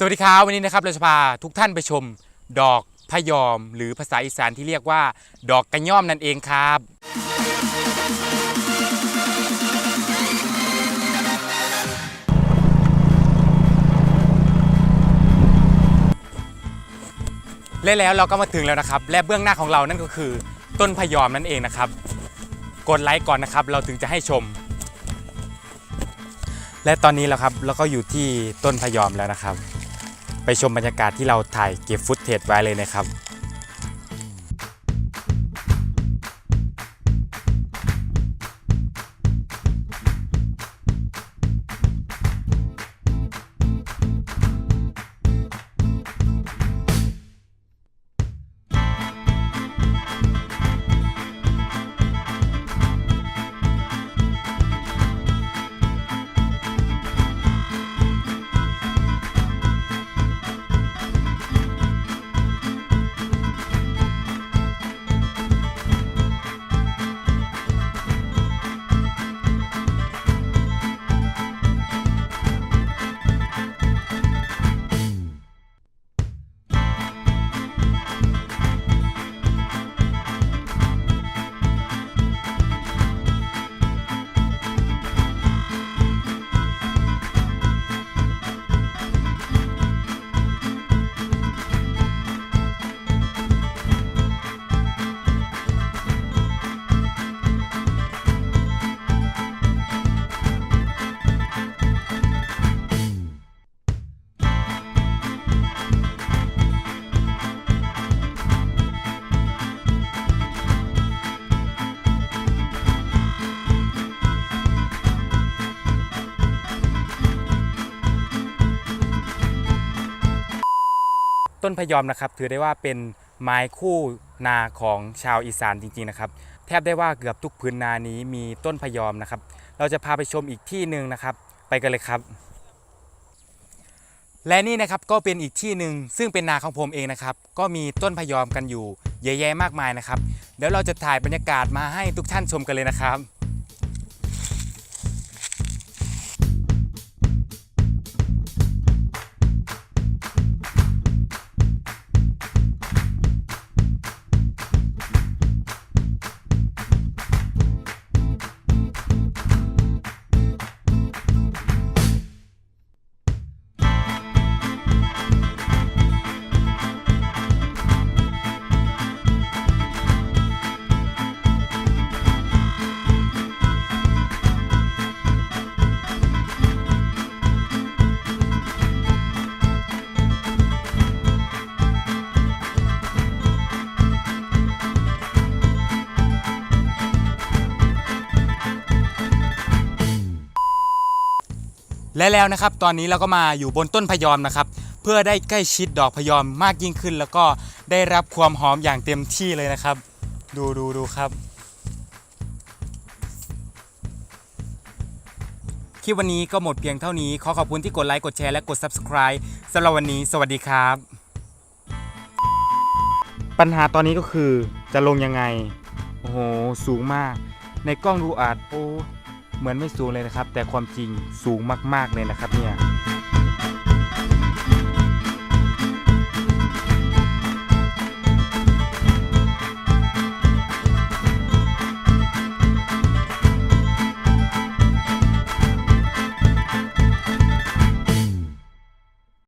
สวัสดีครับวันนี้นะครับเราจะพาทุกท่านไปชม ดอกพยอม หรือภาษาอีสานที่เรียกว่า ดอกกระย่อมนั่นเองครับ และแล้วเราก็มาถึงแล้วนะครับ และเบื้องหน้าของเรานั่นก็คือ ต้นพยอมนั่นเองนะครับ กดไลค์ก่อนนะครับ เราถึงจะให้ชม และตอนนี้เราครับเราก็อยู่ที่ต้นพยอมแล้วนะครับ ชมบรรยากาศที่เราถ่ายเก็บฟุตเทจไว้เลยนะครับ ต้นพยอมนะครับถือได้ว่าเป็นไม้คู่นาของชาวอีสานจริงๆนะครับแทบได้ว่าเกือบทุกพื้นนานี้มีต้นพยอมนะครับ เราจะพาไปชมอีกที่หนึ่งนะครับ ไปกันเลยครับ และนี่นะครับก็เป็นอีกที่หนึ่งซึ่งเป็นนาของผมเองนะครับ ก็มีต้นพยอมกันอยู่เยอะแยะมากมายนะครับเดี๋ยวเราจะถ่ายบรรยากาศมาให้ทุกท่านชมกันเลยนะครับ และแล้วนะครับ ตอนนี้เราก็มาอยู่บนต้นพยอมนะครับ เพื่อได้ใกล้ชิดดอกพยอมมากยิ่งขึ้น แล้วก็ได้รับความหอมอย่างเต็มที่เลยนะครับ ดูดูดูครับ คลิปวันนี้ก็หมดเพียงเท่านี้ ขอขอบคุณที่กดไลค์กดแชร์และกด subscribe สำหรับวันนี้ สวัสดีครับ ปัญหาตอนนี้ก็คือจะลงยังไง โอ้โห สูงมาก ในกล้องดูอาจโอ้ เหมือนไม่สูงเลยนะครับ แต่ความจริงสูงมากๆเลยนะครับเนี่ย